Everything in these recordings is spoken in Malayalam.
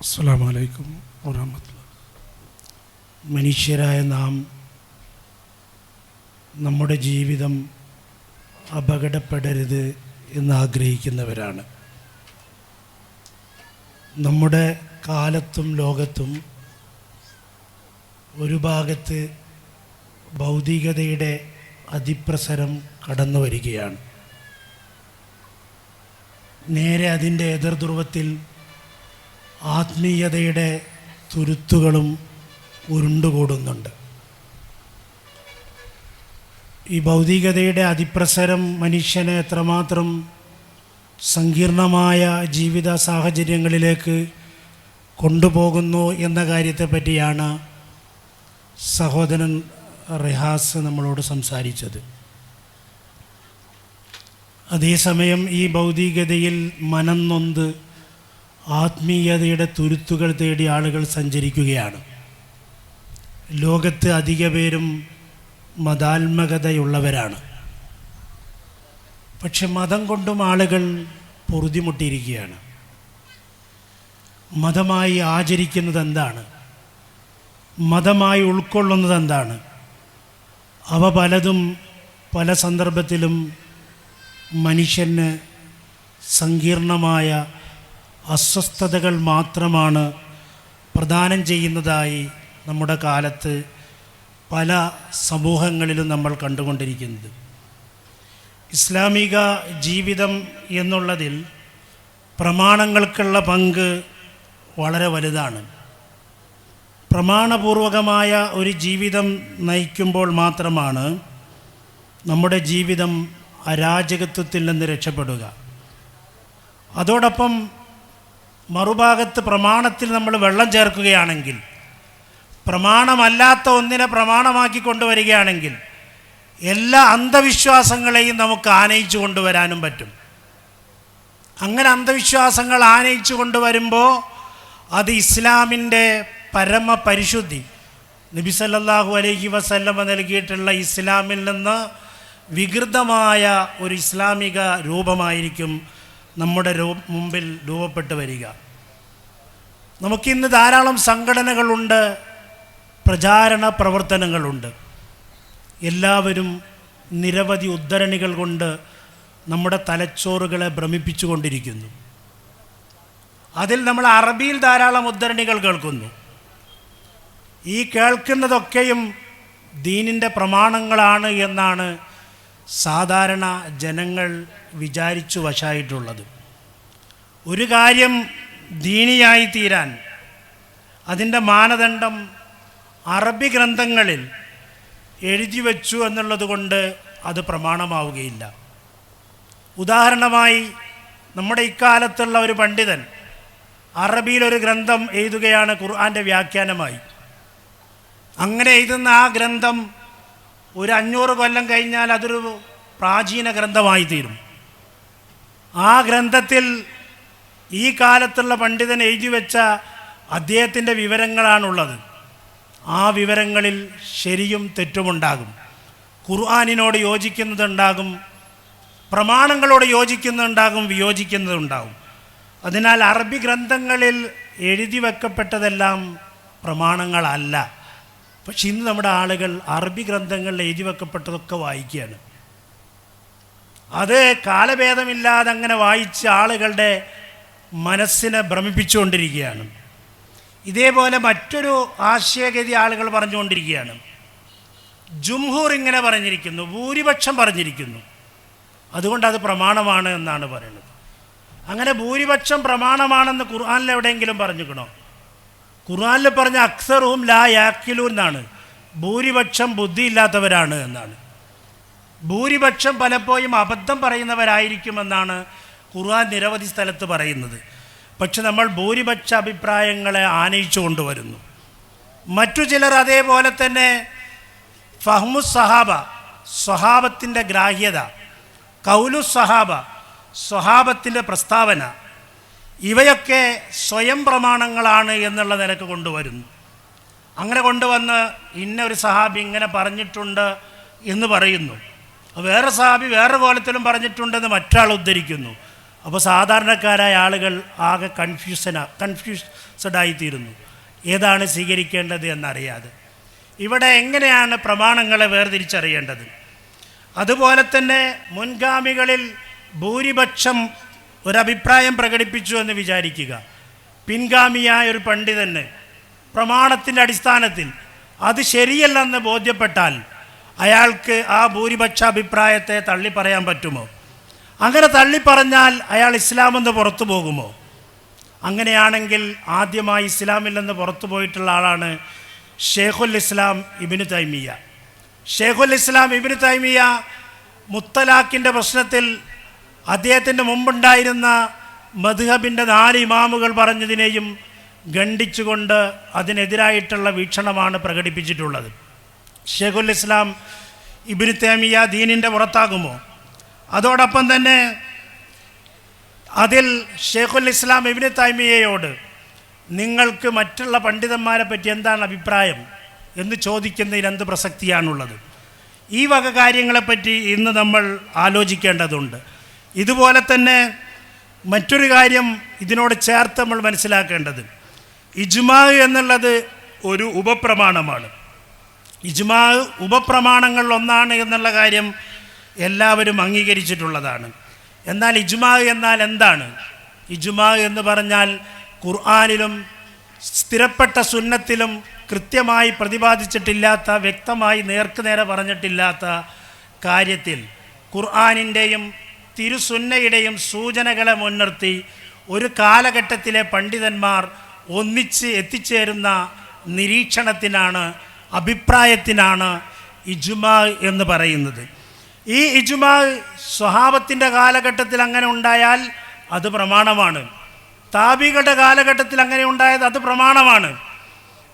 അസ്സാം വലൈക്കും മനുഷ്യരായ നാം നമ്മുടെ ജീവിതം അപകടപ്പെടരുത് എന്ന് ആഗ്രഹിക്കുന്നവരാണ്. നമ്മുടെ കാലത്തും ലോകത്തും ഒരു ഭാഗത്ത് ഭൗതികതയുടെ അതിപ്രസരം കടന്നു വരികയാണ് നേരെ അതിന്റെ എതിർധ്രുവത്തിൽ ആത്മീയതയുടെ തുരുത്തുകളും ഉരുണ്ടുകൂടുന്നുണ്ട്. ഈ ഭൗതികതയുടെ അതിപ്രസരം മനുഷ്യനെ എത്രമാത്രം സങ്കീർണമായ ജീവിത സാഹചര്യങ്ങളിലേക്ക് കൊണ്ടുപോകുന്നു എന്ന കാര്യത്തെ പറ്റിയാണ് സഹോദരൻ റിഹാസ് നമ്മളോട് സംസാരിച്ചത്. അതേസമയം ഈ ഭൗതികതയിൽ മനം നൊന്ത് ആത്മീയതയുടെ തുരുത്തുകൾ തേടി ആളുകൾ സഞ്ചരിക്കുകയാണ്. ലോകത്ത് അധിക പേരും മതാത്മകതയുള്ളവരാണ്. പക്ഷെ മതം കൊണ്ടും ആളുകൾ പൊറുതിമുട്ടിയിരിക്കുകയാണ്. മതമായി ആചരിക്കുന്നത് എന്താണ് മതമായി ഉൾക്കൊള്ളുന്നത് എന്താണ് അവ പലതും പല സന്ദർഭത്തിലും മനുഷ്യന് സങ്കീർണമായ അസ്വസ്ഥതകൾ മാത്രമാണ് പ്രദാനം ചെയ്യുന്നതായി നമ്മുടെ കാലത്ത് പല സമൂഹങ്ങളിലും നമ്മൾ കണ്ടുകൊണ്ടിരിക്കുന്നത്. ഇസ്ലാമിക ജീവിതം എന്നുള്ളതിൽ പ്രമാണങ്ങൾക്കുള്ള പങ്ക് വളരെ വലുതാണ്. പ്രമാണപൂർവകമായ ഒരു ജീവിതം നയിക്കുമ്പോൾ മാത്രമാണ് നമ്മുടെ ജീവിതം അരാജകത്വത്തിൽ നിന്ന് രക്ഷപ്പെടുക. അതോടൊപ്പം മറുഭാഗത്ത് പ്രമാണത്തിൽ നമ്മൾ വെള്ളം ചേർക്കുകയാണെങ്കിൽ പ്രമാണമല്ലാത്ത ഒന്നിനെ പ്രമാണമാക്കി കൊണ്ടുവരികയാണെങ്കിൽ എല്ലാ അന്ധവിശ്വാസങ്ങളെയും നമുക്ക് ആനയിച്ചു കൊണ്ടുവരാനും പറ്റും. അങ്ങനെ അന്ധവിശ്വാസങ്ങൾ ആനയിച്ചു കൊണ്ടുവരുമ്പോൾ അത് ഇസ്ലാമിന്റെ പരമപരിശുദ്ധി. നബി സല്ലല്ലാഹു അലൈഹി വസല്ലമ നൽകിയിട്ടുള്ള ഇസ്ലാമിൽ നിന്ന് വികൃതമായ ഒരു ഇസ്ലാമിക രൂപമായിരിക്കും നമ്മുടെ മുമ്പിൽ രൂപപ്പെട്ട് വരിക. നമുക്കിന്ന് ധാരാളം സംഘടനകളുണ്ട് പ്രചാരണ പ്രവർത്തനങ്ങളുണ്ട്. എല്ലാവരും നിരവധി ഉദ്ധരണികൾ കൊണ്ട് നമ്മുടെ തലച്ചോറുകളെ ഭ്രമിപ്പിച്ചു കൊണ്ടിരിക്കുന്നു അതിൽ നമ്മൾ അറബിയിൽ ധാരാളം ഉദ്ധരണികൾ കേൾക്കുന്നു. ഈ കേൾക്കുന്നതൊക്കെയും ദീനിന്റെ പ്രമാണങ്ങളാണ് എന്നാണ് സാധാരണ ജനങ്ങൾ വിചാരിച്ചു വശായിട്ടുള്ളത്. ഒരു കാര്യം ദീനിയായി തീരാൻ അതിന്റെ മാനദണ്ഡം അറബി ഗ്രന്ഥങ്ങളിൽ എഴുതി വച്ചു എന്നുള്ളത് കൊണ്ട് അത് പ്രമാണമാവുകയില്ല. ഉദാഹരണമായി നമ്മുടെ ഇക്കാലത്തുള്ള ഒരു പണ്ഡിതൻ അറബിയിലൊരു ഗ്രന്ഥം എഴുതുകയാണ് ഖുർആന്റെ വ്യാഖ്യാനമായി. അങ്ങനെ എഴുതുന്ന ആ ഗ്രന്ഥം ഒരു അഞ്ഞൂറ് കൊല്ലം കഴിഞ്ഞാൽ അതൊരു പ്രാചീന ഗ്രന്ഥമായി തീരും ആ ഗ്രന്ഥത്തിൽ ഈ കാലത്തുള്ള പണ്ഡിതൻ എഴുതി വെച്ച അദ്ദേഹത്തിന്റെ വിവരങ്ങളാണുള്ളത്. ആ വിവരങ്ങളിൽ ശരിയും തെറ്റുമുണ്ടാകും. ഖുർആാനിനോട് യോജിക്കുന്നതുണ്ടാകും. പ്രമാണങ്ങളോട് യോജിക്കുന്നുണ്ടാകും വിയോജിക്കുന്നതുണ്ടാകും. അതിനാൽ അറബി ഗ്രന്ഥങ്ങളിൽ എഴുതി വെക്കപ്പെട്ടതെല്ലാം പ്രമാണങ്ങളല്ല. പക്ഷെ ഇന്ന് നമ്മുടെ ആളുകൾ അറബി ഗ്രന്ഥങ്ങളിൽ എഴുതി വെക്കപ്പെട്ടതൊക്കെ വായിക്കുകയാണ്. അത് കാലഭേദമില്ലാതെ അങ്ങനെ വായിച്ച ആളുകളുടെ മനസ്സിനെ ഭ്രമിപ്പിച്ചുകൊണ്ടിരിക്കുകയാണ്. ഇതേപോലെ മറ്റൊരു ആശയഗതി ആളുകൾ പറഞ്ഞുകൊണ്ടിരിക്കുകയാണ്. ജുംഹൂർ ഇങ്ങനെ പറഞ്ഞിരിക്കുന്നു ഭൂരിപക്ഷം പറഞ്ഞിരിക്കുന്നു. അതുകൊണ്ട് അത് പ്രമാണമാണ് എന്നാണ് പറയുന്നത്. അങ്ങനെ ഭൂരിപക്ഷം പ്രമാണമാണെന്ന് ഖുർആാനിൽ എവിടെയെങ്കിലും പറഞ്ഞിരിക്കണോ? ഖുർആാനിൽ പറഞ്ഞ അക്സറും ലാ യാക്കിലു എന്നാണ്. ഭൂരിപക്ഷം ബുദ്ധിയില്ലാത്തവരാണ് എന്നാണ്. ഭൂരിപക്ഷം പലപ്പോഴും അബദ്ധം പറയുന്നവരായിരിക്കുമെന്നാണ് ഖുർആൻ നിരവധി സ്ഥലത്ത് പറയുന്നത്. പക്ഷെ നമ്മൾ ഭൂരിപക്ഷ അഭിപ്രായങ്ങളെ ആനയിച്ചു കൊണ്ടുവരുന്നു. മറ്റു ചിലർ അതേപോലെ തന്നെ ഫഹ്മു സഹാബ സ്വഹാബത്തിന്റെ ഗ്രാഹ്യത കൗലു സഹാബ സ്വഹാബത്തിന്റെ പ്രസ്താവന ഇവയൊക്കെ സ്വയം പ്രമാണങ്ങളാണ് എന്നുള്ള നിലയ്ക്ക് കൊണ്ടുവരുന്നു. അങ്ങനെ കൊണ്ടുവന്ന് ഇന്ന ഒരു സഹാബി ഇങ്ങനെ പറഞ്ഞിട്ടുണ്ട് എന്ന് പറയുന്നു. വേറെ സഹാബി വേറെ കോലത്തിലും പറഞ്ഞിട്ടുണ്ടെന്ന് മറ്റാൾ ഉദ്ധരിക്കുന്നു. അപ്പോൾ സാധാരണക്കാരായ ആളുകൾ ആകെ കൺഫ്യൂഷനാ കൺഫ്യൂസഡായിത്തീരുന്നു ഏതാണ് സ്വീകരിക്കേണ്ടത് എന്നറിയാതെ. ഇവിടെ എങ്ങനെയാണ് പ്രമാണങ്ങളെ വേർതിരിച്ചറിയേണ്ടത്? അതുപോലെ തന്നെ മുൻഗാമികളിൽ ഭൂരിപക്ഷം ഒരഭിപ്രായം പ്രകടിപ്പിച്ചു എന്ന് വിചാരിക്കുക. പിൻഗാമിയായ ഒരു പണ്ഡിതന് പ്രമാണത്തിന്റെ അടിസ്ഥാനത്തിൽ അത് ശരിയല്ലെന്ന് ബോധ്യപ്പെട്ടാൽ അയാൾക്ക് ആ ഭൂരിപക്ഷ അഭിപ്രായത്തെ തള്ളി പറയാൻ പറ്റുമോ? അങ്ങനെ തള്ളിപ്പറഞ്ഞാൽ അയാൾ ഇസ്ലാമെന്ന് പുറത്തു പോകുമോ? അങ്ങനെയാണെങ്കിൽ ആദ്യമായി ഇസ്ലാമിൽ നിന്ന് പുറത്തു പോയിട്ടുള്ള ആളാണ് ഷേഖുൽ ഇസ്ലാം ഇബിനു തൈമിയ ഷേഖുൽ ഇസ്ലാം ഇബിനു തൈമിയ മുത്തലാഖിന്റെ പ്രശ്നത്തിൽ അദ്ദേഹത്തിന്റെ മുമ്പുണ്ടായിരുന്ന മധുഹബിന്റെ നാല് ഇമാമുകൾ പറഞ്ഞതിനെയും ഖണ്ഡിച്ചുകൊണ്ട് അതിനെതിരായിട്ടുള്ള വീക്ഷണമാണ് പ്രകടിപ്പിച്ചിട്ടുള്ളത്. ഷേഖുൽ ഇസ്ലാം ഇബിനു തൈമിയ ദീനിന്റെ പുറത്താകുമോ? അതോടൊപ്പം തന്നെ അതിൽ ഷേഖുൽ ഇസ്ലാം ഇബിന് തൈമിയയോട് നിങ്ങൾക്ക് മറ്റുള്ള പണ്ഡിതന്മാരെ പറ്റി എന്താണ് അഭിപ്രായം എന്ന് ചോദിക്കുന്നതിൽ എന്ത് പ്രസക്തിയാണുള്ളത്. ഈ വക കാര്യങ്ങളെപ്പറ്റി ഇന്ന് നമ്മൾ ആലോചിക്കേണ്ടതുണ്ട്. ഇതുപോലെ തന്നെ മറ്റൊരു കാര്യം ഇതിനോട് ചേർത്ത് നമ്മൾ മനസ്സിലാക്കേണ്ടത്. ഇജ്മാ എന്നുള്ളത് ഒരു ഉപപ്രമാണമാണ്. ഇജ്മാ ഉപപ്രമാണങ്ങളിൽ ഒന്നാണ് എന്നുള്ള കാര്യം എല്ലാവരും അംഗീകരിച്ചിട്ടുള്ളതാണ്. എന്നാൽ ഇജ്മാ എന്നാൽ എന്താണ്? ഇജ്മാ എന്ന് പറഞ്ഞാൽ ഖുർആാനിലും സ്ഥിരപ്പെട്ട സുന്നത്തിലും കൃത്യമായി പ്രതിപാദിച്ചിട്ടില്ലാത്ത വ്യക്തമായി നേർക്കുനേരെ പറഞ്ഞിട്ടില്ലാത്ത കാര്യത്തിൽ ഖുർആാനിന്റെയും തിരുസുന്നയുടെയും സൂചനകളെ മുൻനിർത്തി ഒരു കാലഘട്ടത്തിലെ പണ്ഡിതന്മാർ ഒന്നിച്ച് എത്തിച്ചേരുന്ന നിരീക്ഷണത്തിനാണ് അഭിപ്രായത്തിനാണ് ഇജുമാ എന്ന് പറയുന്നത്. ഈ ഇജുമാ സ്വഹാബത്തിന്റെ കാലഘട്ടത്തിൽ അങ്ങനെ ഉണ്ടായാൽ അത് പ്രമാണമാണ്. താബികളുടെ കാലഘട്ടത്തിൽ അങ്ങനെ ഉണ്ടായത് അത് പ്രമാണമാണ്.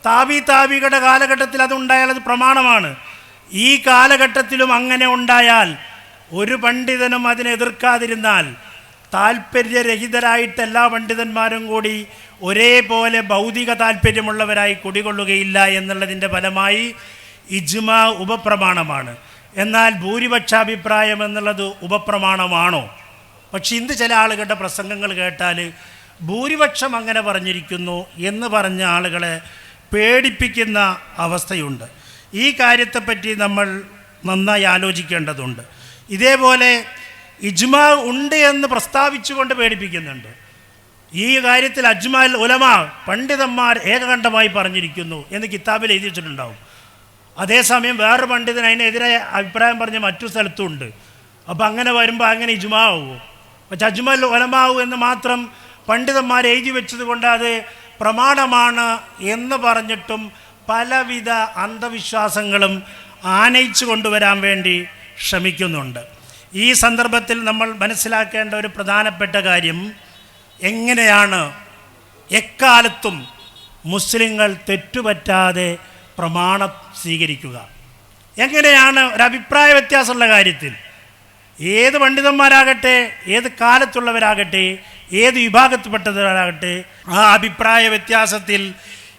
താബി താബികളുടെ കാലഘട്ടത്തിൽ അത് ഉണ്ടായാൽ അത് പ്രമാണമാണ്. ഈ കാലഘട്ടത്തിലും അങ്ങനെ ഉണ്ടായാൽ ഒരു പണ്ഡിതനും അതിനെ എതിർക്കാതിരുന്നാൽ താല്പര്യരഹിതരായിട്ട് എല്ലാ പണ്ഡിതന്മാരും കൂടി ഒരേപോലെ ഭൗതിക താല്പര്യമുള്ളവരായി കുടികൊള്ളുകയില്ല എന്നുള്ളതിന്റെ ഫലമായി ഇജ്മ ഉപപ്രമാണമാണ്. എന്നാൽ ഭൂരിപക്ഷ അഭിപ്രായം എന്നുള്ളത് ഉപപ്രമാണമാണോ? പക്ഷെ ഇന്ന് ചില ആളുകളുടെ പ്രസംഗങ്ങൾ കേട്ടാൽ ഭൂരിപക്ഷം അങ്ങനെ പറഞ്ഞിരിക്കുന്നു എന്ന് പറഞ്ഞ ആളുകളെ പേടിപ്പിക്കുന്ന അവസ്ഥയുണ്ട്. ഈ കാര്യത്തെപ്പറ്റി നമ്മൾ നന്നായി ആലോചിക്കേണ്ടതുണ്ട്. ഇതേപോലെ ഇജ്മ ഉണ്ട് എന്ന് പ്രസ്താവിച്ചുകൊണ്ട് പേടിപ്പിക്കുന്നുണ്ട്. ഈ കാര്യത്തിൽ അജ്മാൽ ഉലമ പണ്ഡിതന്മാർ ഏകകണ്ഠമായി പറഞ്ഞിരിക്കുന്നു എന്ന് കിതാബിൽ എഴുതി വെച്ചിട്ടുണ്ടാവും അതേസമയം വേറെ പണ്ഡിതൻ അതിനെതിരെ അഭിപ്രായം പറഞ്ഞ മറ്റു സ്ഥലത്തും ഉണ്ട് അപ്പോൾ അങ്ങനെ വരുമ്പോൾ അങ്ങനെ ഇജ്മാവോ? പക്ഷെ അജ്മൽ ഒലമാവൂ എന്ന് മാത്രം പണ്ഡിതന്മാർ എഴുതി വെച്ചത് കൊണ്ട് അത് പ്രമാണമാണ് എന്ന് പറഞ്ഞിട്ടും പലവിധ അന്ധവിശ്വാസങ്ങളും ആനയിച്ചു കൊണ്ടുവരാൻ വേണ്ടി ശ്രമിക്കുന്നുണ്ട്. ഈ സന്ദർഭത്തിൽ നമ്മൾ മനസ്സിലാക്കേണ്ട ഒരു പ്രധാനപ്പെട്ട കാര്യം എങ്ങനെയാണ് എക്കാലത്തും മുസ്ലിങ്ങൾ തെറ്റുപറ്റാതെ പ്രമാണം സ്വീകരിക്കുക. എങ്ങനെയാണ് ഒരു അഭിപ്രായ വ്യത്യാസമുള്ള കാര്യത്തിൽ? ഏത് പണ്ഡിതന്മാരാകട്ടെ ഏത് കാലത്തുള്ളവരാകട്ടെ ഏത് വിഭാഗത്തിൽപ്പെട്ടവരാകട്ടെ ആ അഭിപ്രായ വ്യത്യാസത്തിൽ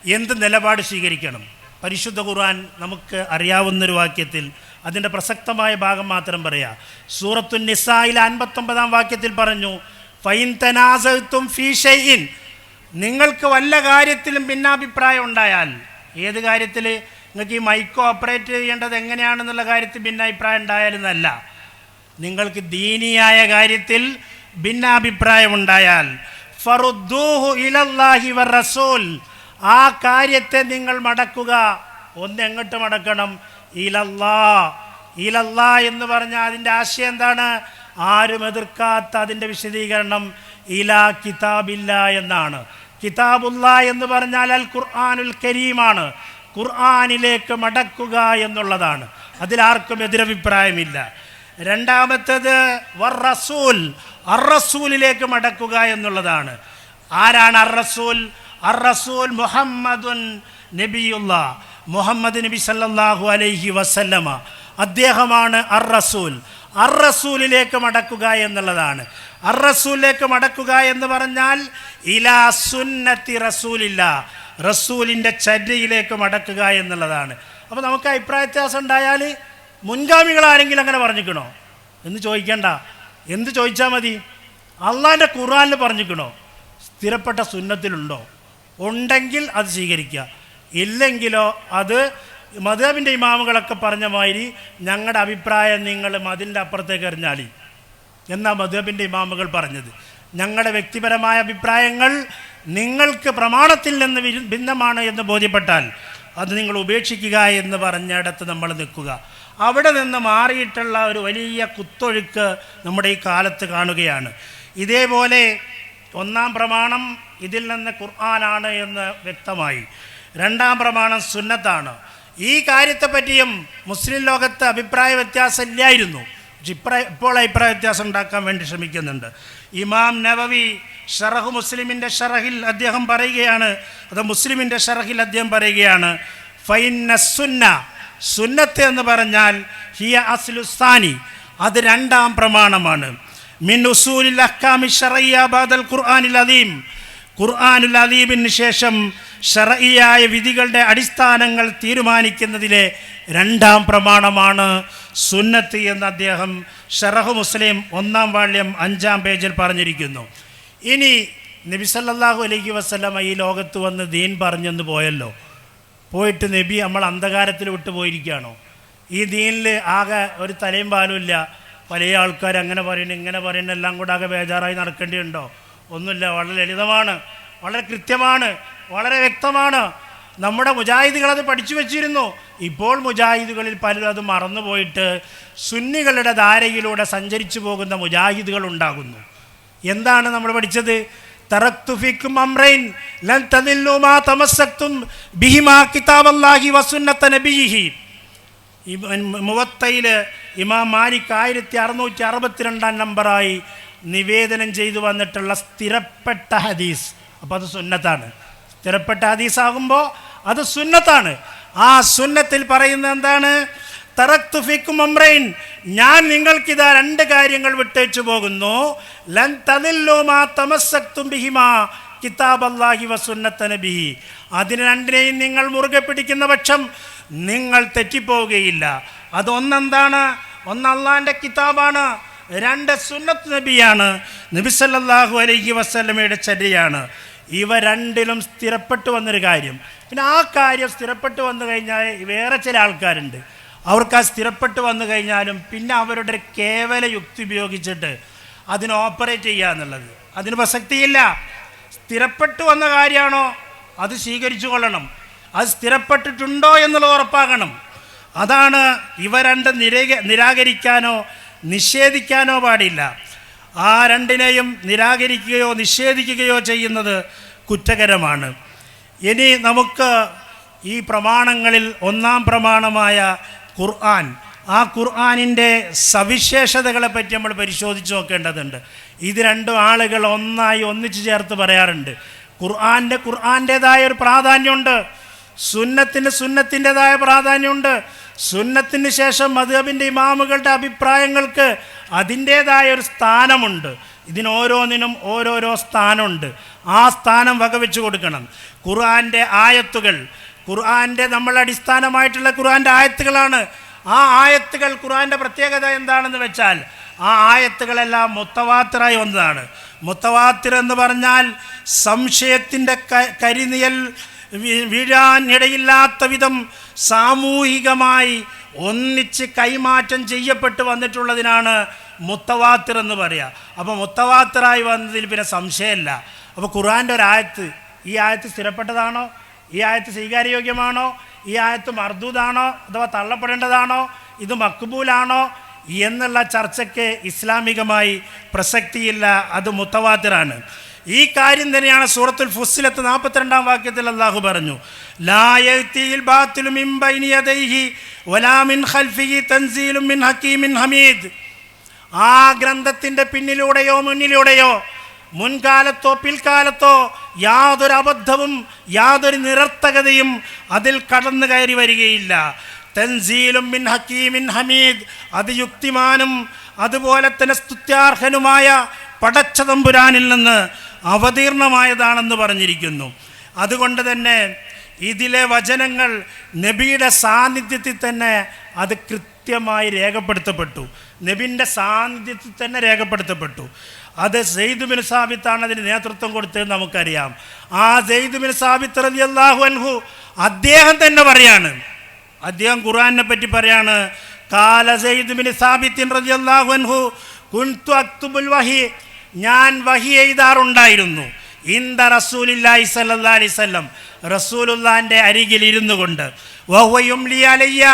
എന്ത് നിലപാട് സ്വീകരിക്കണം? പരിശുദ്ധ ഖുർആൻ നമുക്ക് അറിയാവുന്നൊരു വാക്യത്തിൽ അതിന്റെ പ്രസക്തമായ ഭാഗം മാത്രം പറയാം. സൂറത്തു നിസായിൽ അൻപത്തൊമ്പതാം വാക്യത്തിൽ പറഞ്ഞു ഫൈൻ തനാസത്തും ഫീ നിങ്ങൾക്ക് വല്ല കാര്യത്തിലും ഭിന്നാഭിപ്രായം ഉണ്ടായാൽ ഏത് കാര്യത്തിൽ? നിങ്ങൾക്ക് ഈ മൈക്കോ ഓപ്പറേറ്റ് ചെയ്യേണ്ടത് എങ്ങനെയാണെന്നുള്ള കാര്യത്തിൽ ഭിന്നാഭിപ്രായം ഉണ്ടായാലെന്നല്ല. നിങ്ങൾക്ക് ദീനിയായ കാര്യത്തിൽ ഭിന്നാഭിപ്രായം ഉണ്ടായാൽ ഫറുദ്ദൂഹു ഇലല്ലാഹി വർ റസൂൽ ആ കാര്യത്തെ നിങ്ങൾ മടക്കുക. ഒന്ന് എങ്ങോട്ട് മടക്കണം? ഇലല്ലാ ഇലല്ലാ എന്ന് പറഞ്ഞാൽ അതിന്റെ ആശയം എന്താണ്? ആരും എതിർക്കാത്ത അതിന്റെ വിശദീകരണം ഇല കിതാബില്ല എന്നാണ്. കിതാബുല്ല എന്ന് പറഞ്ഞാൽ അൽ ഖുർആാനുൽ കരീമാണ്. ഖുർആാനിലേക്ക് മടക്കുക എന്നുള്ളതാണ്. അതിലാർക്കും എതിരഭിപ്രായമില്ല. രണ്ടാമത്തേത് വർ റസൂൽ അർ റസൂലിലേക്ക് മടക്കുക എന്നുള്ളതാണ്. ആരാണ് അർ റസൂൽ? അർ റസൂൽ മുഹമ്മദുൻ നബിയുള്ള മുഹമ്മദ് നബി സല്ലാഹു അലൈഹി വസല്ലമ. അദ്ദേഹമാണ് അർ റസൂൽ. അർ റസൂലിലേക്ക് മടക്കുക എന്നുള്ളതാണ്. അർ റസൂലിലേക്ക് മടക്കുക എന്ന് പറഞ്ഞാൽ ഇലാ സുന്നത്തി റസൂലില്ല. റസൂലിന്റെ ചര്യയിലേക്ക് മടക്കുക എന്നുള്ളതാണ്. അപ്പോൾ നമുക്ക് അഭിപ്രായ വ്യത്യാസം ഉണ്ടായാൽ മുൻഗാമികൾ ആരെങ്കിലും അങ്ങനെ പറഞ്ഞിക്കണോ എന്ന് ചോദിക്കണ്ട. എന്ത് ചോദിച്ചാൽ മതി? അള്ളാന്റെ ഖുർആാനിൽ പറഞ്ഞിക്കണോ സ്ഥിരപ്പെട്ട സുന്നത്തിലുണ്ടോ? ഉണ്ടെങ്കിൽ അത് സ്വീകരിക്കുക. ഇല്ലെങ്കിലോ അത് മധുബിന്റെ ഇമാമുകളൊക്കെ പറഞ്ഞ മാതിരി ഞങ്ങളുടെ അഭിപ്രായം നിങ്ങൾ മതിലിന്റെ അപ്പുറത്തേക്ക് എറിഞ്ഞാളി എന്നാ മധുബിന്റെ ഇമാമുകൾ പറഞ്ഞത്. ഞങ്ങളുടെ വ്യക്തിപരമായ അഭിപ്രായങ്ങൾ നിങ്ങൾക്ക് പ്രമാണത്തിൽ നിന്ന് ഭിന്നമാണ് എന്ന് ബോധ്യപ്പെട്ടാൽ അത് നിങ്ങൾ ഉപേക്ഷിക്കുക എന്ന് പറഞ്ഞിടത്ത് നമ്മൾ നിൽക്കുക. അവിടെ നിന്ന് മാറിയിട്ടുള്ള ഒരു വലിയ കുത്തൊഴുക്ക് നമ്മുടെ ഈ കാലത്ത് കാണുകയാണ്. ഇതേപോലെ ഒന്നാം പ്രമാണം ഇതിൽ നിന്ന് ഖുർആനാണ് എന്ന് വ്യക്തമായി. രണ്ടാം പ്രമാണം സുന്നത്താണ്. ഈ കാര്യത്തെപ്പറ്റിയും മുസ്ലിം ലോകത്ത് അഭിപ്രായ വ്യത്യാസം ഇല്ലായിരുന്നു ഇപ്പോൾ അഭിപ്രായ വ്യത്യാസം ഉണ്ടാക്കാൻ വേണ്ടി ശ്രമിക്കുന്നുണ്ട്. ഇമാം നവവി ഷറഹ് മുസ്ലിമിന്റെ ഷറഹിൽ അദ്ദേഹം പറയുകയാണ് അത് മുസ്ലിമിന്റെ ഷറഹിൽ അദ്ദേഹം പറയുകയാണ് ഫൈന സുന്ന സുന്നത്ത് എന്ന് പറഞ്ഞാൽ ഹിയ അസ്ലുസ്താനി അത് രണ്ടാം പ്രമാണമാണ്. മിൻ ഉസൂലിൽ അഹ്കാമി ഷറയ്യ ബാദൽ ഖുർആനിൽ അദീം ഖുർആനുൽ അദീബിന് ശേഷം ഷറയിയായ വിധികളുടെ അടിസ്ഥാനങ്ങൾ തീരുമാനിക്കുന്നതിലെ രണ്ടാം പ്രമാണമാണ് സുന്നത്ത് എന്ന് അദ്ദേഹം ഷറഹ് മുസ്ലിം ഒന്നാം വാള്യം അഞ്ചാം പേജിൽ പറഞ്ഞിരിക്കുന്നു. ഇനി നബിസല്ലാഹു അലൈഹി വസ്ലമ ഈ ലോകത്ത് വന്ന് ദീൻ പറഞ്ഞെന്ന് പോയല്ലോ. പോയിട്ട് നബി നമ്മൾ അന്ധകാരത്തിൽ വിട്ടു പോയിരിക്കുകയാണോ? ഈ ദീനിൽ ആകെ ഒരു തലയും പാലും ഇല്ല. പല ആൾക്കാർ അങ്ങനെ പറയുന്നു ഇങ്ങനെ പറയുന്നു എല്ലാം കൂടെ ആകെ ബേജാറായി നടക്കേണ്ടിയുണ്ടോ? ഒന്നുമില്ല വളരെ ലളിതമാണ് വളരെ കൃത്യമാണ് വളരെ വ്യക്തമാണ്. നമ്മുടെ മുജാഹിദുകൾ അത് പഠിച്ചു വച്ചിരുന്നു. ഇപ്പോൾ മുജാഹിദുകളിൽ പലരും അത് മറന്നുപോയിട്ട് സുന്നികളുടെ ധാരയിലൂടെ സഞ്ചരിച്ചു പോകുന്ന മുജാഹിദുകൾ ഉണ്ടാകുന്നു. എന്താണ് നമ്മൾ പഠിച്ചത്? മുവത്തയിൽ ഇമാം മാലിക് ആയിരത്തി അറുന്നൂറ്റി അറുപത്തിരണ്ടാം നമ്പറായി നിവേദനം ചെയ്തു വന്നിട്ടുള്ള സ്ഥിരപ്പെട്ട ഹദീസ്. അപ്പോൾ അത് സുന്നത്താണ്. സ്ഥിരപ്പെട്ട ഹദീസ് ആകുമ്പോൾ അത് സുന്നത്താണ്. ആ സുന്നത്തിൽ പറയുന്നത് എന്താണ്? തറക്തു ഫിക്കും അമ്രൈൻ ഞാൻ നിങ്ങൾക്കിതാ രണ്ട് കാര്യങ്ങൾ വിട്ടേച്ചു പോകുന്നു. ലൻ തദില്ലു മാ തമസ്സക്തും ബിഹിമാ കിതാബ് വസുന്നത്ത നബി. അതിന് രണ്ടിനെയും നിങ്ങൾ മുറുകെ പിടിക്കുന്ന പക്ഷം നിങ്ങൾ തെറ്റിപ്പോവുകയില്ല. അതൊന്നെന്താണ്? ഒന്ന് അള്ളാന്റെ കിതാബാണ്. രണ്ട് സുന്നത്ത് നബിയാണ് നബിസല്ലാഹു അലൈഹി വസല്ലമയുടെ ചര്യയാണ്. ഇവ രണ്ടിലും സ്ഥിരപ്പെട്ടു വന്നൊരു കാര്യം. പിന്നെ ആ കാര്യം സ്ഥിരപ്പെട്ടു വന്നു കഴിഞ്ഞാൽ വേറെ ചില ആൾക്കാരുണ്ട്. അവർക്ക് ആ സ്ഥിരപ്പെട്ടു വന്നു കഴിഞ്ഞാലും പിന്നെ അവരുടെ ഒരു കേവല യുക്തി ഉപയോഗിച്ചിട്ട് അതിന് ഓപ്പറേറ്റ് ചെയ്യുക എന്നുള്ളത്. അതിന് പ്രസക്തിയില്ല. സ്ഥിരപ്പെട്ടു വന്ന കാര്യമാണോ? അത് സ്വീകരിച്ചു കൊള്ളണം. അത് സ്ഥിരപ്പെട്ടിട്ടുണ്ടോ എന്നുള്ളത് ഉറപ്പാക്കണം. അതാണ് ഇവ രണ്ട് നിരക നിരാകരിക്കാനോ നിഷേധിക്കാനോ പാടില്ല. ആ രണ്ടിനെയും നിരാകരിക്കുകയോ നിഷേധിക്കുകയോ ചെയ്യുന്നത് കുറ്റകരമാണ്. ഇനി നമുക്ക് ഈ പ്രമാണങ്ങളിൽ ഒന്നാം പ്രമാണമായ ഖുർആൻ ആ ഖുർആാനിന്റെ സവിശേഷതകളെ പറ്റി നമ്മൾ പരിശോധിച്ച് നോക്കേണ്ടതുണ്ട്. ഇത് രണ്ടും ആളുകൾ ഒന്നായി ഒന്നിച്ചു ചേർത്ത് പറയാറുണ്ട്. ഖുർആാന്റെ ഖുർആാന്റേതായ ഒരു പ്രാധാന്യമുണ്ട്. സുന്നത്തിന് സുന്നത്തിന്റെതായ പ്രാധാന്യമുണ്ട്. സുന്നത്തിന് ശേഷം മധുഹബിന്റെ ഇമാമുകളുടെ അഭിപ്രായങ്ങൾക്ക് അതിന്റേതായ ഒരു സ്ഥാനമുണ്ട്. ഇതിനോരോന്നിനും ഓരോരോ സ്ഥാനമുണ്ട്. ആ സ്ഥാനം വകവെച്ച് കൊടുക്കണം. ഖുർആന്റെ ആയത്തുകൾ ഖുർആന്റെ നമ്മൾ അടിസ്ഥാനമായിട്ടുള്ള ഖുർആന്റെ ആയത്തുകളാണ്. ആ ആയത്തുകൾ ഖുർആന്റെ പ്രത്യേകത എന്താണെന്ന് വെച്ചാൽ ആ ആയത്തുകളെല്ലാം മുത്തവാത്തിറായി വന്നതാണ്. മുത്തവാത്തിർ എന്ന് പറഞ്ഞാൽ സംശയത്തിന്റെ കരിനിയൽ വീ- വീഴാൻ ഇടയില്ലാത്ത വിധം സാമൂഹികമായി ഒന്നിച്ച് കൈമാറ്റം ചെയ്യപ്പെട്ട് വന്നിട്ടുള്ളതിനാണ് മുത്തവാത്തിർ എന്ന് പറയുക അപ്പോൾ മുത്തവാത്തിറായി വന്നതിൽ പിന്നെ സംശയമില്ല. അപ്പോൾ ഖുർആന്റെ ഒരായത്ത് ഈ ആയത്ത് സ്ഥിരപ്പെട്ടതാണോ? ഈ ആയത്ത് സ്വീകാര്യയോഗ്യമാണോ? ഈ ആയത്ത് മർദൂദാണോ? അഥവാ തള്ളപ്പെടേണ്ടതാണോ? ഇത് മക്ബൂലാണോ? എന്നുള്ള ചർച്ചയ്ക്ക് ഇസ്ലാമികമായി പ്രസക്തിയില്ല. അത് മുത്തവാത്തിറാണ്. ഈ കാര്യം തന്നെയാണ് സൂറത്തുൽ ഫുസ്സിലത്ത് നാൽപ്പത്തിരണ്ടാം വാക്യത്തിൽ അള്ളാഹു പറഞ്ഞു ഹമീദ്. ആ ഗ്രന്ഥത്തിന്റെ പിന്നിലൂടെയോ മുന്നിലൂടെയോ മുൻകാലത്തോ പിൽക്കാലത്തോ യാതൊരു അബദ്ധവും യാതൊരു നിരർത്ഥകതയും അതിൽ കടന്നു കയറി വരികയില്ല. തൻസീലും മിൻ ഹക്കീമിൻ ഹമീദ് അത് യുക്തിമാനും അതുപോലെ തന്നെ സ്തുത്യാർഹനുമായ പടച്ച തമ്പുരാനിൽ നിന്ന് അവതീർണമായതാണെന്ന് പറഞ്ഞിരിക്കുന്നു. അതുകൊണ്ട് തന്നെ ഇതിലെ വചനങ്ങൾ നബിയുടെ സാന്നിധ്യത്തിൽ തന്നെ അത് കൃത്യമായി രേഖപ്പെടുത്തപ്പെട്ടു. നബിന്റെ സാന്നിധ്യത്തിൽ തന്നെ രേഖപ്പെടുത്തപ്പെട്ടു. അത് സെയ്ദുബിൻ സാബിത്താണ് അതിന് നേതൃത്വം കൊടുത്തത് നമുക്കറിയാം. ആ സെയ്ദുബിൻ സാബിത്ത് റതി അള്ളാഹു അൻഹു അദ്ദേഹം തന്നെ പറയാണ്. അദ്ദേഹം ഖുർആനെ പറ്റി പറയാണ്. കാല സെയ്ദുബിൻ സാബിത്തിൻ റതി അള്ളാഹു അൻഹു കുൻതു അക്തുബുൽ വഹി ഞാൻ വഹി എഴുതാറുണ്ടായിരുന്നു. ഇന്ദ റസൂലില്ലായി സല്ലാ അലൈഹി വസല്ലം റസൂലുള്ളാന്റെ അരികിൽ ഇരുന്നു കൊണ്ട്. വഹുവയും ലി അലയ്യ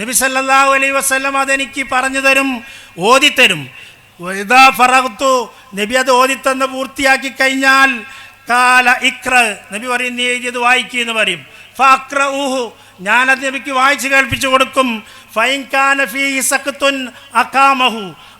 നബി സല്ലാഹു അലൈ വസ്ലം അതെനിക്ക് പറഞ്ഞു തരും ഓതിത്തരും ഇതാ ഫറഹത്തു നബി അത് ഓതിത്തന്ന് പൂർത്തിയാക്കി കഴിഞ്ഞാൽ കാല ഇക്ര നബി പറയും നീ എഴുതിയത് വായിക്കുക എന്ന് പറയും. ഫക്ര ഊഹു ഞാനത് നബിക്ക് വായിച്ച് കേൾപ്പിച്ചു കൊടുക്കും.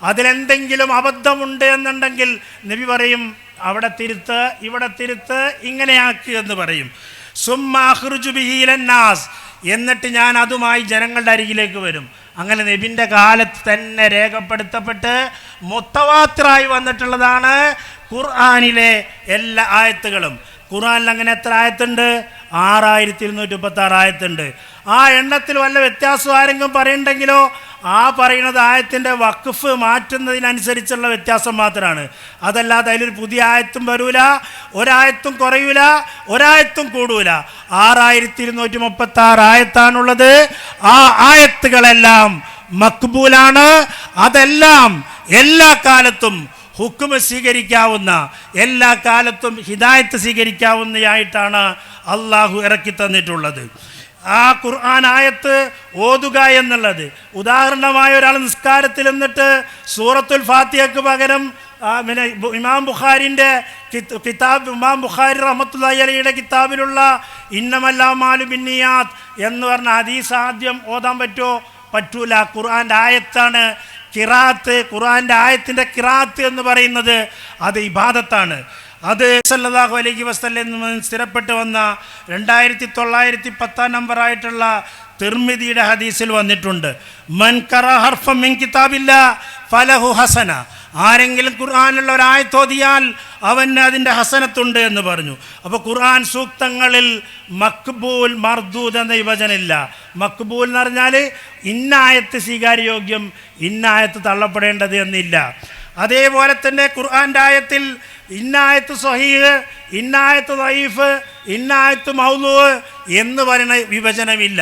അതിലെന്തെങ്കിലും അബദ്ധമുണ്ട് എന്നുണ്ടെങ്കിൽ നബി പറയും അവിടെ തിരുത്ത് ഇവിടെ തിരുത്ത് ഇങ്ങനെയാക്കി എന്ന് പറയും. സുമ്മാഹ്റുജു ബിഹീലന്നാസ് എന്നിട്ട് ഞാൻ അതുമായി ജനങ്ങളുടെ അരികിലേക്ക് വരും. അങ്ങനെ നബിന്റെ കാലത്ത് തന്നെ രേഖപ്പെടുത്തപ്പെട്ട് മൊത്തവാത്രായി വന്നിട്ടുള്ളതാണ് ഖുർആാനിലെ എല്ലാ ആയത്തുകളും. ഖുർആനിൽ അങ്ങനെ എത്ര ആയത്തുണ്ട്? ആറായിരത്തി ഇരുന്നൂറ്റി മുപ്പത്തി ആറ് ആയത്തുണ്ട്. ആ എണ്ണത്തിൽ വല്ല വ്യത്യാസം ആരെങ്കിലും പറയുന്നുണ്ടെങ്കിലോ ആ പറയുന്നത് ആയത്തിന്റെ വഖഫ് മാറ്റുന്നതിനനുസരിച്ചുള്ള വ്യത്യാസം മാത്രമാണ്. അതല്ലാതെ അതിലൊരു പുതിയ ആയത്തും വരൂല ഒരായത്തും കുറയൂല ഒരായത്തും കൂടൂല. ആറായിരത്തി ഇരുന്നൂറ്റി മുപ്പത്തി ആറ് ആയത്താണുള്ളത്. ആ ആയത്തുകളെല്ലാം മക്ബൂലാണ്. അതെല്ലാം എല്ലാ കാലത്തും ഹുക്കുമ സ്വീകരിക്കാവുന്ന എല്ലാ കാലത്തും ഹിദായത്ത് സ്വീകരിക്കാവുന്നതായിട്ടാണ് അള്ളാഹു ഇറക്കി തന്നിട്ടുള്ളത്. ആ ഖുർആൻ ആയത്ത് ഓതുക എന്നുള്ളത്. ഉദാഹരണമായ ഒരാൾ നിസ്കാരത്തിൽ നിന്നിട്ട് സൂറത്തുൽ ഫാത്തിയക്ക് പകരം പിന്നെ ഇമാം ബുഖാരിന്റെ കിത്- കിതാബ് ഇമാം ബുഖാരി റഹമത്തുല്ലാഹി അലിയുടെ കിതാബിലുള്ള ഇന്നമല്ലാമാലു ബിന്നിയാത്ത് എന്ന് പറഞ്ഞ ഹദീസ് ആദ്യം ഓതാൻ പറ്റുമോ പറ്റൂല. ഖുർആന്റെ ആയത്താണ് കിറാത്ത് ഖുറാന്റെ ആയത്തിന്റെ കിറാത്ത് എന്ന് പറയുന്നത് അത് ഇബാദത്താണ്. അത് സല്ലാഹു അലൈഹി നിന്ന് സ്ഥിരപ്പെട്ട് വന്ന രണ്ടായിരത്തി തൊള്ളായിരത്തി പത്താം നമ്പറായിട്ടുള്ള തിർമിതിയുടെ ഹദീസിൽ വന്നിട്ടുണ്ട്. മൻ കറ ഹർഫം കിതാബില്ല ഫലഹു ഹസന. ആരെങ്കിലും ഖുർആാനുള്ള ഒരായത്തോതിയാൽ അവന് അതിന്റെ ഹസനത്തുണ്ട് എന്ന് പറഞ്ഞു. അപ്പോൾ ഖുർആൻ സൂക്തങ്ങളിൽ മക്ബൂൽ മർദൂദ് എന്ന വിഭജനമില്ല. മക്ബൂൽ എന്ന് പറഞ്ഞാൽ ഇന്നായത്ത് സ്വീകാര്യോഗ്യം ഇന്നായത്ത് തള്ളപ്പെടേണ്ടത് എന്നില്ല. അതേപോലെ തന്നെ ഖുർആന്റെ ആയത്തിൽ ഇന്നായത്ത് സഹീഹ് ഇന്നായത്ത് വൈഫ് ഇന്നായത്ത് മൗലു എന്ന് പറയുന്ന വിഭജനമില്ല.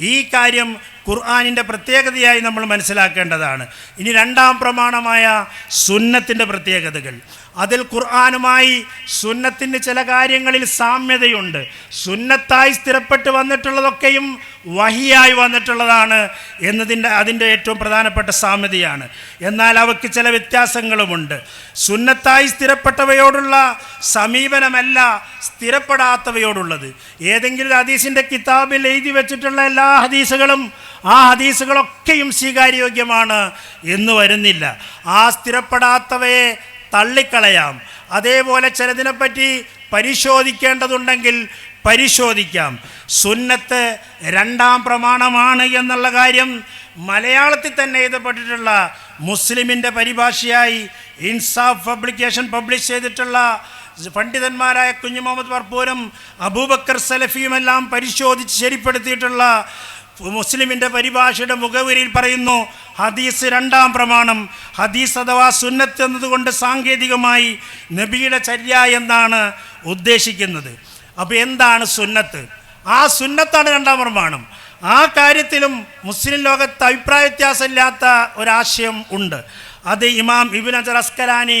ഈ കാര്യം ഖുർആാനിന്റെ പ്രത്യേകതയായി നമ്മൾ മനസ്സിലാക്കേണ്ടതാണ്. ഇനി രണ്ടാം പ്രമാണമായ സുന്നത്തിന്റെ പ്രത്യേകതകൾ. അതിൽ ഖുർആാനുമായി സുന്നത്തിന്റെ ചില കാര്യങ്ങളിൽ സാമ്യതയുണ്ട്. സുന്നത്തായി സ്ഥിരപ്പെട്ട് വന്നിട്ടുള്ളതൊക്കെയും വഹിയായി വന്നിട്ടുള്ളതാണ് എന്നതിന്റെ അതിന്റെ ഏറ്റവും പ്രധാനപ്പെട്ട സാമ്യതയാണ്. എന്നാൽ അവയ്ക്ക് ചില വ്യത്യാസങ്ങളുമുണ്ട്. സുന്നത്തായി സ്ഥിരപ്പെട്ടവയോടുള്ള സമീപനമല്ല സ്ഥിരപ്പെടാത്തവയോടുള്ളത്. ഏതെങ്കിലും ഹദീസിന്റെ കിതാബിൽ എഴുതി വെച്ചിട്ടുള്ള എല്ലാ ഹദീസുകളും ആ ഹദീസുകളൊക്കെയും സ്വീകാര്യോഗ്യമാണ് എന്ന് വരുന്നില്ല. ആ സ്ഥിരപ്പെടാത്തവയെ തള്ളിക്കളയാം. അതേപോലെ ചിലതിനെപ്പറ്റി പരിശോധിക്കേണ്ടതുണ്ടെങ്കിൽ പരിശോധിക്കാം. സുന്നത്ത് രണ്ടാം പ്രമാണമാണ് എന്നുള്ള കാര്യം മലയാളത്തിൽ തന്നെ എഴുതപ്പെട്ടിട്ടുള്ള മുസ്ലിമിന്റെ പരിഭാഷയായി ഇൻസാഫ് പബ്ലിക്കേഷൻ പബ്ലിഷ് ചെയ്തിട്ടുള്ള പണ്ഡിതന്മാരായ കുഞ്ഞു മുഹമ്മദ് വർപ്പൂരും അബൂബക്കർ സലഫിയുമെല്ലാം പരിശോധിച്ച് ശരിപ്പെടുത്തിയിട്ടുള്ള മുസ്ലിമിന്റെ പരിഭാഷയുടെ മുഖവരിയിൽ പറയുന്നു ഹദീസ് രണ്ടാം പ്രമാണം. ഹദീസ് അഥവാ സുന്നത്ത് എന്നതുകൊണ്ട് സാങ്കേതികമായി നബിയുടെ ചര്യ എന്നാണ് ഉദ്ദേശിക്കുന്നത്. അപ്പോൾ എന്താണ് സുന്നത്ത്? ആ സുന്നത്താണ് രണ്ടാം പ്രമാണം ആ കാര്യത്തിലും മുസ്ലിം ലോകത്ത് അഭിപ്രായ വ്യത്യാസമില്ലാത്ത ഒരാശയം ഉണ്ട്. അത് ഇമാം ഇബിൻ അജർ അസ്കലാനി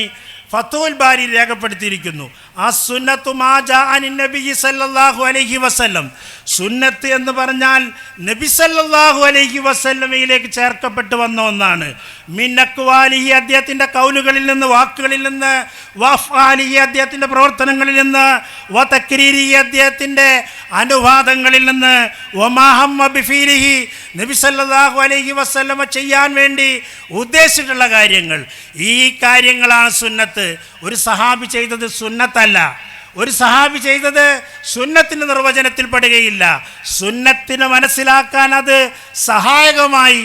ഫത്തുൽ ബാരി രേഖപ്പെടുത്തിയിരിക്കുന്നു. ആ സുന്നത്തു മാജാനി നബി സല്ലാഹു അലഹി വസല്ലം. സുന്നത്ത് എന്ന് പറഞ്ഞാൽ നബിസല്ലാഹു അലൈഹി വസല്ലമയിലേക്ക് ചേർക്കപ്പെട്ടു വന്ന ഒന്നാണ്. മിന്നക്കുവാലിഹി അദ്ദേഹത്തിന്റെ കൗലുകളിൽ നിന്ന് വാക്കുകളിൽ നിന്ന് വഫാലിഹി അദ്ദേഹത്തിന്റെ പ്രവർത്തനങ്ങളിൽ നിന്ന് വ തക്രീരി അദ്ദേഹത്തിന്റെ അനുവാദങ്ങളിൽ നിന്ന് ഒമാഹമ്മ ബിഫീലിഹി നബിസല്ലാഹു അലൈഹി വസല്ലമ ചെയ്യാൻ വേണ്ടി ഉദ്ദേശിച്ചിട്ടുള്ള കാര്യങ്ങൾ. ഈ കാര്യങ്ങളാണ് സുന്നത്ത്. ഒരു സഹാബി ചെയ്തത് സുന്നത്തല്ല. ഒരു സഹാബി ചെയ്തത് സുന്നത്തിന്റെ നിർവചനത്തിൽ പെടുകയില്ല. സുന്നത്തിനെ മനസ്സിലാക്കാൻ അത് സഹായകമായി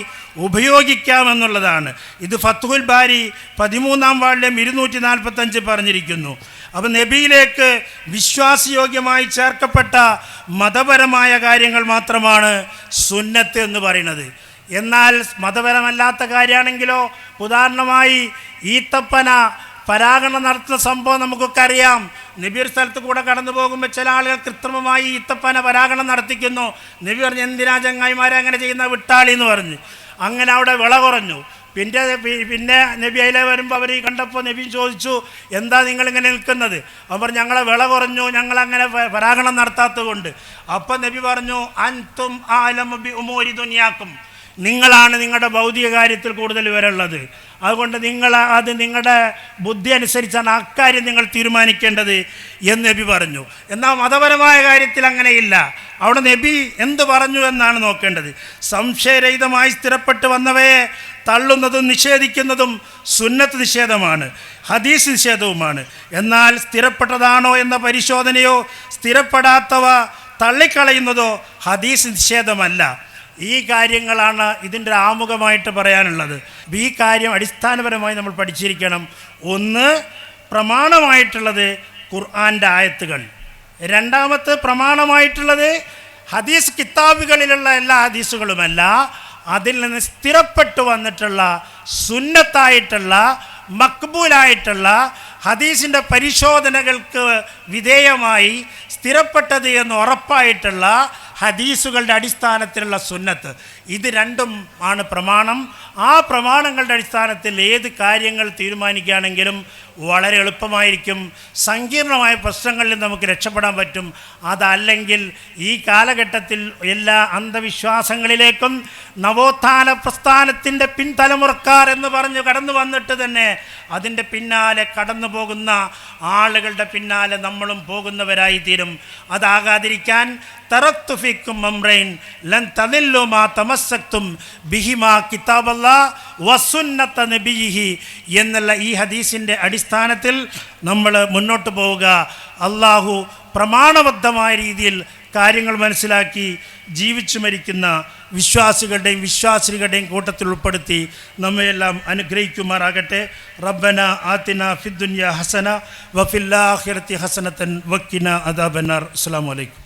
ഉപയോഗിക്കാമെന്നുള്ളതാണ്. ഇത് ഫത്തുൽ ബാരി പതിമൂന്നാം വാർഡിലും ഇരുന്നൂറ്റി നാൽപ്പത്തഞ്ച് പറഞ്ഞിരിക്കുന്നു. അപ്പം നബിയിലേക്ക് വിശ്വാസയോഗ്യമായി ചേർക്കപ്പെട്ട മതപരമായ കാര്യങ്ങൾ മാത്രമാണ് സുന്നത്ത് എന്ന് പറയുന്നത്. എന്നാൽ മതപരമല്ലാത്ത കാര്യമാണെങ്കിലോ ഉദാഹരണമായി ഈത്തപ്പന പരാഗണം നടത്തുന്ന സംഭവം നമുക്കൊക്കെ അറിയാം. നബി ഒരു സ്ഥലത്ത് കൂടെ കടന്നു പോകുമ്പോൾ ചില ആളുകൾ കൃത്രിമമായി ഈത്തപ്പന പരാഗണം നടത്തിക്കുന്നു. നബി പറഞ്ഞു എന്തിനാ ചങ്ങായിമാരെ അങ്ങനെ ചെയ്യുന്ന വിട്ടാളി എന്ന് പറഞ്ഞു. അങ്ങനെ അവിടെ വിള കുറഞ്ഞു. പിന്നെ പിന്നെ നബി അതിലെ വരുമ്പോൾ അവർ കണ്ടപ്പോൾ നബി ചോദിച്ചു എന്താ നിങ്ങളിങ്ങനെ നിൽക്കുന്നത്? അവർ ഞങ്ങളെ വിള കുറഞ്ഞു. ഞങ്ങളങ്ങനെ പരാഗണം നടത്താത്തത് കൊണ്ട് അപ്പം നബി പറഞ്ഞു അൻതും ആലം ഉമോരി ദുനിയാക്കും. നിങ്ങളാണ് നിങ്ങളുടെ ഭൗതിക കാര്യത്തിൽ കൂടുതൽ വിവരമുള്ളത്. അതുകൊണ്ട് നിങ്ങൾ അത് നിങ്ങളുടെ ബുദ്ധി അനുസരിച്ചാണ് അക്കാര്യം നിങ്ങൾ തീരുമാനിക്കേണ്ടത് എന്ന് നബി പറഞ്ഞു. എന്നാൽ മതപരമായ കാര്യത്തിൽ അങ്ങനെയില്ല. അവിടെ നബി എന്ത് പറഞ്ഞു എന്നാണ് നോക്കേണ്ടത്. സംശയരഹിതമായി സ്ഥിരപ്പെട്ട് വന്നവയെ തള്ളുന്നതും നിഷേധിക്കുന്നതും സുന്നത്ത് നിഷേധമാണ് ഹദീസ് നിഷേധവുമാണ്. എന്നാൽ സ്ഥിരപ്പെട്ടതാണോ എന്ന പരിശോധനയോ സ്ഥിരപ്പെടാത്തവ തള്ളിക്കളയുന്നതോ ഹദീസ് നിഷേധമല്ല. ഈ കാര്യങ്ങളാണ് ഇതിന്റെ ആമുഖമായിട്ട് പറയാനുള്ളത്. ഈ കാര്യം അടിസ്ഥാനപരമായി നമ്മൾ പഠിച്ചിരിക്കണം. ഒന്ന് പ്രമാണമായിട്ടുള്ളത് ഖുർആന്റെ ആയത്തുകൾ. രണ്ടാമത്തെ പ്രമാണമായിട്ടുള്ളത് ഹദീസ് കിതാബുകളിലുള്ള എല്ലാ ഹദീസുകളുമല്ല അതിൽ നിന്ന് സ്ഥിരപ്പെട്ടു വന്നിട്ടുള്ള സുന്നത്തായിട്ടുള്ള മക്ബൂലായിട്ടുള്ള ഹദീസിന്റെ പരിശോധനകൾക്ക് വിധേയമായി സ്ഥിരപ്പെട്ടത് എന്ന് ഉറപ്പായിട്ടുള്ള ഹദീസുകളുടെ അടിസ്ഥാനത്തിലുള്ള സുന്നത്ത്. ഇത് രണ്ടും ആണ് പ്രമാണം. ആ പ്രമാണങ്ങളുടെ അടിസ്ഥാനത്തിൽ ഏത് കാര്യങ്ങൾ തീരുമാനിക്കുകയാണെങ്കിലും വളരെ എളുപ്പമായിരിക്കും. സങ്കീർണമായ പ്രശ്നങ്ങളിൽ നമുക്ക് രക്ഷപ്പെടാൻ പറ്റും. അതല്ലെങ്കിൽ ഈ കാലഘട്ടത്തിൽ എല്ലാ അന്ധവിശ്വാസങ്ങളിലേക്കും നവോത്ഥാന പ്രസ്ഥാനത്തിന്റെ പിൻതലമുറക്കാർ എന്ന് പറഞ്ഞ് കടന്നു വന്നിട്ട് തന്നെ അതിന്റെ പിന്നാലെ കടന്നു പോകുന്ന ആളുകളുടെ പിന്നാലെ നമ്മളും പോകുന്നവരായി തീരും. അതാകാതിരിക്കാൻ തറത്തുഫിക്കും മംറൈൻ ലൻ തദില്ലു മാ തമസ്സക്തും ബിഹിമാ കിതാബല്ല വസുന്നത്ത നബിഹി എന്നുള്ള ഈ ഹദീസിന്റെ അടിസ്ഥാനത്തിൽ നമ്മൾ മുന്നോട്ട് പോവുക. അള്ളാഹു പ്രമാണബദ്ധമായ രീതിയിൽ കാര്യങ്ങൾ മനസ്സിലാക്കി ജീവിച്ചു മരിക്കുന്ന വിശ്വാസികളുടെയും വിശ്വാസികളുടെയും കൂട്ടത്തിൽ ഉൾപ്പെടുത്തി നമ്മയെല്ലാം അനുഗ്രഹിക്കുമാറാകട്ടെ. റബ്ബന ആത്തിന ഫിദ്ദുന്യ ഹസന വഫില്ലാഹിറത്തി ഹസനത്തൻ വക്കിന അദാബനാർ അസ്സാം വലൈക്കും